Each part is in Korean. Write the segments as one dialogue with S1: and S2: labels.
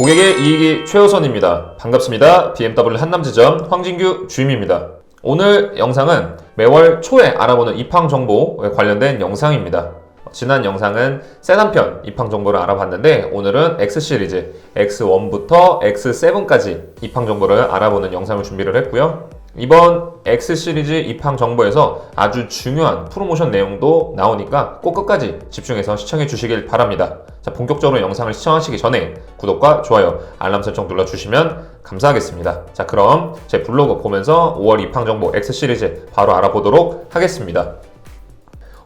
S1: 고객의 이익이 최우선입니다. 반갑습니다. BMW 한남지점 황진규 주임입니다. 오늘 영상은 매월 초에 알아보는 입항 정보에 관련된 영상입니다. 지난 영상은 세단편 입항 정보를 알아봤는데 오늘은 X 시리즈 X1부터 X7까지 입항 정보를 알아보는 영상을 준비를 했고요. 이번 X 시리즈 입항 정보에서 아주 중요한 프로모션 내용도 나오니까 꼭 끝까지 집중해서 시청해 주시길 바랍니다. 자, 본격적으로 영상을 시청하시기 전에 구독과 좋아요, 알람 설정 눌러주시면 감사하겠습니다. 자, 그럼 제 블로그 보면서 5월 입항 정보 X 시리즈 바로 알아보도록 하겠습니다.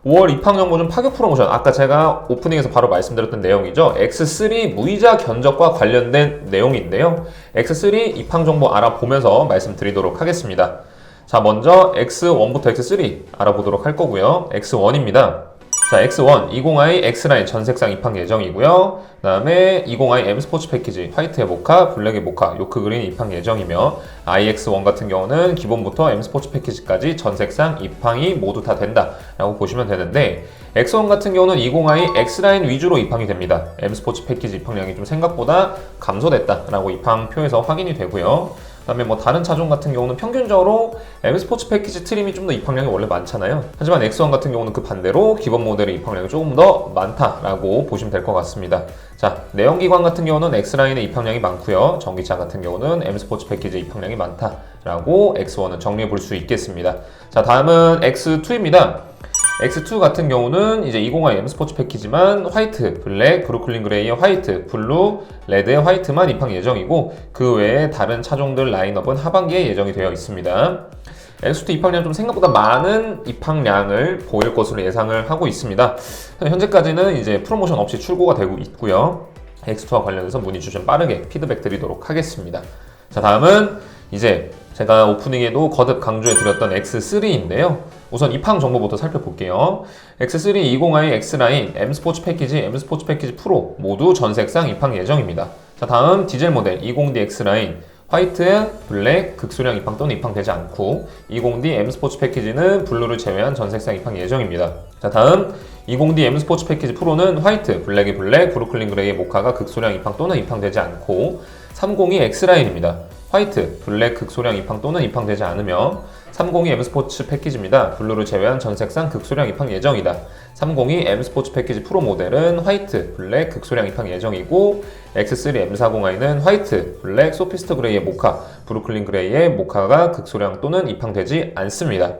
S1: 5월 입항 정보 중 파격 프로모션 아까 제가 오프닝에서 바로 말씀드렸던 내용이죠. X3 무이자 견적과 관련된 내용인데요. X3 입항 정보 알아보면서 말씀드리도록 하겠습니다. 자, 먼저 X1부터 X3 알아보도록 할 거고요. X1입니다. 자, X1 20i X라인 전 색상 입항 예정이고요. 그 다음에 20i M 스포츠 패키지 화이트의 모카, 블랙의 모카, 요크 그린 입항 예정이며 iX1 같은 경우는 기본부터 M 스포츠 패키지까지 전 색상 입항이 모두 다 된다라고 보시면 되는데 X1 같은 경우는 20i X라인 위주로 입항이 됩니다. M 스포츠 패키지 입항량이 좀 생각보다 감소됐다라고 입항표에서 확인이 되고요. 그다음에 뭐 다른 차종 같은 경우는 평균적으로 M 스포츠 패키지 트림이 좀 더 입항량이 원래 많잖아요. 하지만 X1 같은 경우는 그 반대로 기본 모델의 입항량이 조금 더 많다라고 보시면 될 것 같습니다. 자, 내연기관 같은 경우는 X라인의 입항량이 많고요. 전기차 같은 경우는 M 스포츠 패키지 입항량이 많다라고 X1은 정리해 볼 수 있겠습니다. 자, 다음은 X2입니다. X2 같은 경우는 이제 20i M 스포츠 패키지만 화이트, 블랙, 브루클린 그레이의 화이트, 블루, 레드의 화이트만 입항 예정이고 그 외에 다른 차종들 라인업은 하반기에 예정이 되어 있습니다. X2 입항량 좀 생각보다 많은 입항량을 보일 것으로 예상을 하고 있습니다. 현재까지는 이제 프로모션 없이 출고가 되고 있고요. X2와 관련해서 문의 주시면 빠르게 피드백 드리도록 하겠습니다. 자, 다음은 이제 제가 오프닝에도 거듭 강조해 드렸던 X3인데요. 우선 입항 정보부터 살펴볼게요. X3 20i X라인, M 스포츠 패키지, M 스포츠 패키지 프로 모두 전 색상 입항 예정입니다. 자, 다음 디젤 모델 20D X라인 화이트, 블랙, 극소량 입항 또는 입항되지 않고 20D M 스포츠 패키지는 블루를 제외한 전 색상 입항 예정입니다. 자, 다음 20D M 스포츠 패키지 프로는 화이트, 블랙이 블랙, 브루클린 그레이의 모카가 극소량 입항 또는 입항되지 않고 302 X라인입니다. 화이트, 블랙 극소량 입항 또는 입항되지 않으며 302 M 스포츠 패키지입니다. 블루를 제외한 전 색상 극소량 입항 예정이다. 302 M 스포츠 패키지 프로 모델은 화이트, 블랙 극소량 입항 예정이고 X3 M40i는 화이트, 블랙, 소피스트 그레이의 모카, 브루클린 그레이의 모카가 극소량 또는 입항되지 않습니다.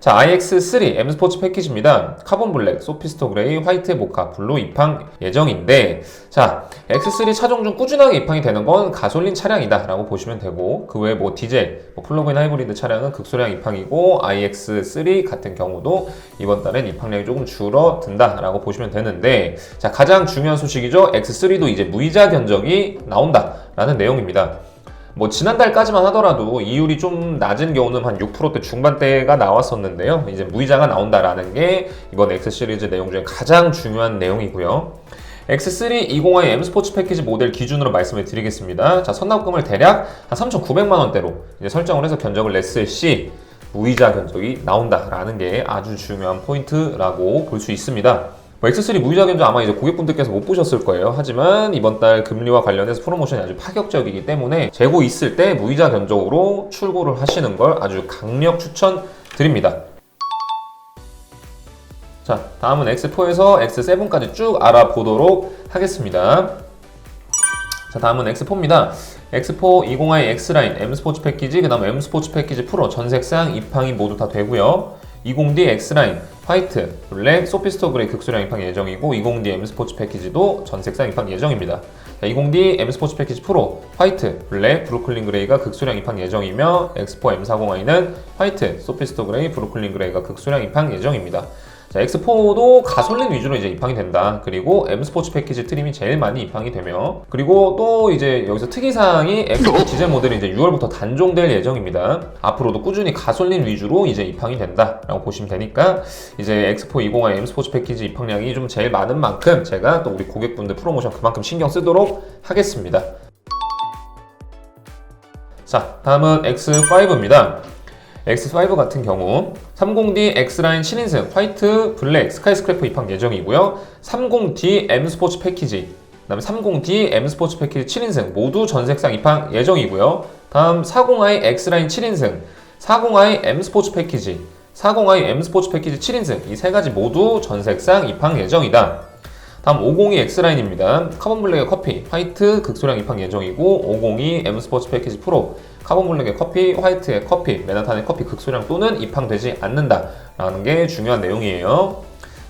S1: 자, iX3 M 스포츠 패키지입니다. 카본 블랙, 소피스토 그레이, 화이트 모카, 블루 입항 예정인데, 자, X3 차종 중 꾸준하게 입항이 되는 건 가솔린 차량이다 라고 보시면 되고, 그 외에 뭐 디젤, 뭐 플러그인 하이브리드 차량은 극소량 입항이고, iX3 같은 경우도 이번 달엔 입항량이 조금 줄어든다 라고 보시면 되는데, 자, 가장 중요한 소식이죠. X3도 이제 무이자 견적이 나온다 라는 내용입니다. 뭐 지난달까지만 하더라도 이율이 좀 낮은 경우는 한 6%대 중반대가 나왔었는데요. 이제 무이자가 나온다라는 게 이번 X 시리즈 내용 중에 가장 중요한 내용이고요. X3 20i M 스포츠 패키지 모델 기준으로 말씀을 드리겠습니다. 자, 선납금을 대략 한 3,900만 원대로 설정을 해서 견적을 냈을 시 무이자 견적이 나온다라는 게 아주 중요한 포인트라고 볼 수 있습니다. 뭐 X3 무이자 견적 아마 이제 고객분들께서 못 보셨을 거예요. 하지만 이번 달 금리와 관련해서 프로모션이 아주 파격적이기 때문에 재고 있을 때 무이자 견적으로 출고를 하시는 걸 아주 강력 추천드립니다. 자, 다음은 X4에서 X7까지 쭉 알아보도록 하겠습니다. 자, 다음은 X4입니다. X4 20i X라인 M 스포츠 패키지, 그 다음 M 스포츠 패키지 프로 전색상 입항이 모두 다 되고요. 20D X라인 화이트, 블랙, 소피스토 그레이 극소량 입항 예정이고 20D M 스포츠 패키지도 전 색상 입항 예정입니다. 자, 20D M 스포츠 패키지 프로 화이트, 블랙, 브루클린 그레이가 극소량 입항 예정이며 X4 M40i는 화이트, 소피스토 그레이, 브루클린 그레이가 극소량 입항 예정입니다. 자, X4도 가솔린 위주로 이제 입항이 된다. 그리고 M 스포츠 패키지 트림이 제일 많이 입항이 되며, 그리고 또 이제 여기서 특이사항이 X4 디젤 모델이 이제 6월부터 단종될 예정입니다. 앞으로도 꾸준히 가솔린 위주로 이제 입항이 된다라고 보시면 되니까 이제 X4 20i M 스포츠 패키지 입항량이 좀 제일 많은 만큼 제가 또 우리 고객분들 프로모션 그만큼 신경 쓰도록 하겠습니다. 자, 다음은 X5입니다. X5 같은 경우 30D X라인 7인승 화이트, 블랙, 스카이스크래퍼 입항 예정이고요. 30D M 스포츠 패키지 그다음에 30D M 스포츠 패키지 7인승 모두 전색상 입항 예정이고요. 다음 40i X라인 7인승, 40i M 스포츠 패키지, 40i M 스포츠 패키지 7인승 이 세 가지 모두 전색상 입항 예정이다. 다음 502 X라인입니다. 카본 블랙의 커피, 화이트 극소량 입항 예정이고 502 M 스포츠 패키지 프로, 카본 블랙의 커피, 화이트의 커피, 메나탄의 커피 극소량 또는 입항되지 않는다라는 게 중요한 내용이에요.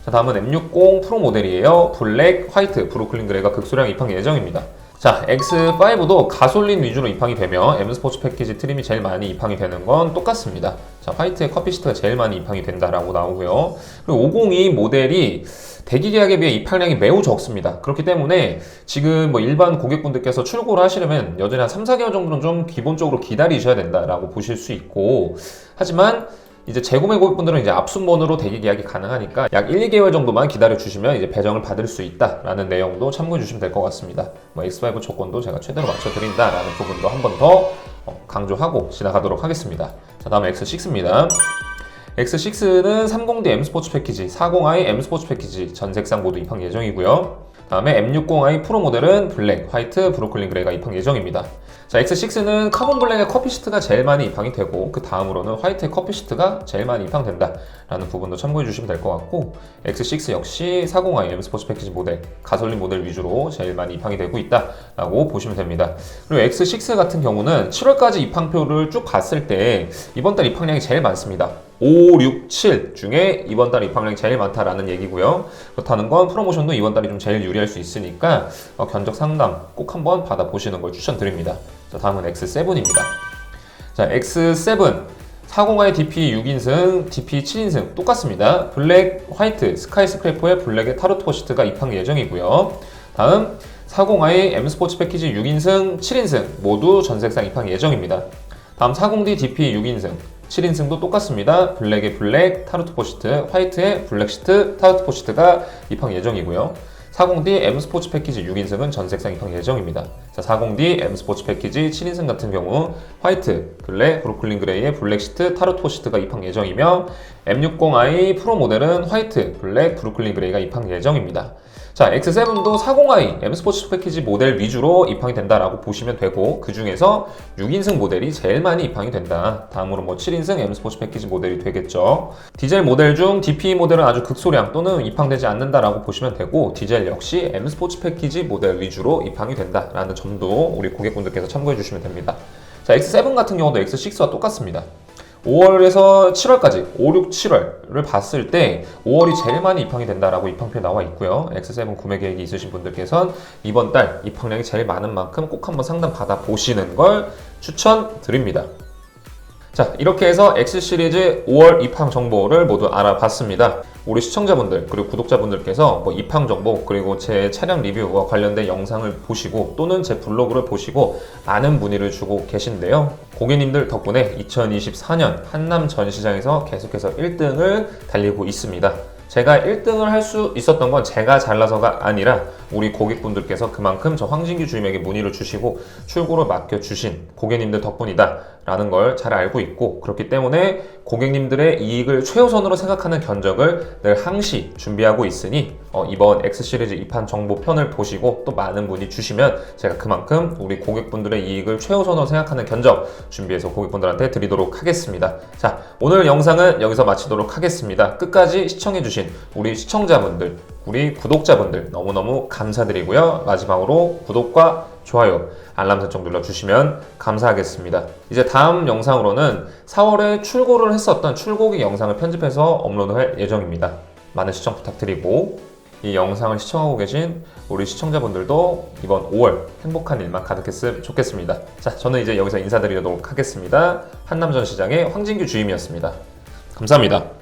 S1: 자, 다음은 M60 프로 모델이에요. 블랙, 화이트, 브루클린 그레이가 극소량 입항 예정입니다. 자, X5도 가솔린 위주로 입항이 되며 M 스포츠 패키지 트림이 제일 많이 입항이 되는 건 똑같습니다. 자, 화이트의 커피 시트가 제일 많이 입항이 된다라고 나오고요. 그리고 502 모델이 대기 계약에 비해 입항량이 매우 적습니다. 그렇기 때문에 지금 뭐 일반 고객분들께서 출고를 하시려면 여전히 한 3, 4개월 정도는 좀 기본적으로 기다리셔야 된다라고 보실 수 있고 하지만 이제 재구매 고객분들은 이제 앞순번으로 대기 계약이 가능하니까 약 1, 2개월 정도만 기다려 주시면 이제 배정을 받을 수 있다라는 내용도 참고해 주시면 될 것 같습니다. 뭐 X5 조건도 제가 최대로 맞춰 드린다라는 부분도 한 번더 어, 강조하고 지나가도록 하겠습니다. 자, 다음 X6입니다. X6는 30D M 스포츠 패키지, 40i M 스포츠 패키지 전색상 모두 입항 예정이고요. 다음에 M60i 프로 모델은 블랙, 화이트, 브로콜린 그레이가 입항 예정입니다. 자, X6는 카본 블랙의 커피 시트가 제일 많이 입항이 되고 그 다음으로는 화이트의 커피 시트가 제일 많이 입항된다라는 부분도 참고해 주시면 될 것 같고 X6 역시 40i M 스포츠 패키지 모델, 가솔린 모델 위주로 제일 많이 입항이 되고 있다라고 보시면 됩니다. 그리고 X6 같은 경우는 7월까지 입항표를 쭉 봤을 때 이번 달 입항량이 제일 많습니다. 5, 6, 7 중에 이번 달 입항량이 제일 많다라는 얘기고요. 그렇다는 건 프로모션도 이번 달이 좀 제일 유리할 수 있으니까 어, 견적 상담 꼭 한번 받아보시는 걸 추천드립니다. 자, 다음은 X7입니다. 자, X7 40i DP 6인승, DP 7인승 똑같습니다. 블랙, 화이트, 스카이 스크래퍼의 블랙의 타르트 포시트가 입항 예정이고요. 다음 40i M 스포츠 패키지 6인승, 7인승 모두 전색상 입항 예정입니다. 다음 40D DP 6인승, 7인승도 똑같습니다. 블랙의 블랙, 타르트 포시트, 화이트의 블랙 시트, 타르트 포시트가 입항 예정이고요. 40D M 스포츠 패키지 6인승은 전색상 입항 예정입니다. 자, 40D M 스포츠 패키지 7인승 같은 경우 화이트, 블랙, 브루클린 그레이의 블랙 시트, 타르트 포시트가 입항 예정이며 M60i 프로 모델은 화이트, 블랙, 브루클린 그레이가 입항 예정입니다. 자, X7도 40i M 스포츠 패키지 모델 위주로 입항이 된다라고 보시면 되고 그 중에서 6인승 모델이 제일 많이 입항이 된다. 다음으로 뭐 7인승 M 스포츠 패키지 모델이 되겠죠. 디젤 모델 중 DP 모델은 아주 극소량 또는 입항되지 않는다라고 보시면 되고 디젤 역시 M 스포츠 패키지 모델 위주로 입항이 된다라는 점도 우리 고객분들께서 참고해 주시면 됩니다. 자, X7 같은 경우도 X6와 똑같습니다. 5월에서 7월까지 5, 6, 7월을 봤을 때 5월이 제일 많이 입항이 된다라고 입항표에 나와 있고요. X7 구매 계획이 있으신 분들께선 이번 달 입항량이 제일 많은 만큼 꼭 한번 상담 받아 보시는 걸 추천드립니다. 자, 이렇게 해서 X 시리즈 5월 입항 정보를 모두 알아봤습니다. 우리 시청자분들 그리고 구독자분들께서 뭐 입항 정보 그리고 제 차량 리뷰와 관련된 영상을 보시고 또는 제 블로그를 보시고 많은 문의를 주고 계신데요. 고객님들 덕분에 2024년 한남 전시장에서 계속해서 1등을 달리고 있습니다. 제가 1등을 할 수 있었던 건 제가 잘나서가 아니라 우리 고객분들께서 그만큼 저 황진규 주임에게 문의를 주시고 출고를 맡겨주신 고객님들 덕분이다 라는 걸 잘 알고 있고 그렇기 때문에 고객님들의 이익을 최우선으로 생각하는 견적을 늘 항시 준비하고 있으니 어, 이번 X시리즈 입한 정보편을 보시고 또 많은 문의 주시면 제가 그만큼 우리 고객분들의 이익을 최우선으로 생각하는 견적 준비해서 고객분들한테 드리도록 하겠습니다. 자, 오늘 영상은 여기서 마치도록 하겠습니다. 끝까지 시청해주신 우리 시청자분들, 우리 구독자분들 너무너무 감사드리고요. 마지막으로 구독과 좋아요, 알람 설정 눌러주시면 감사하겠습니다. 이제 다음 영상으로는 4월에 출고를 했었던 출고기 영상을 편집해서 업로드할 예정입니다. 많은 시청 부탁드리고 이 영상을 시청하고 계신 우리 시청자분들도 이번 5월 행복한 일만 가득했으면 좋겠습니다. 자, 저는 이제 여기서 인사드리도록 하겠습니다. 한남전 시장의 황진규 주임이었습니다. 감사합니다.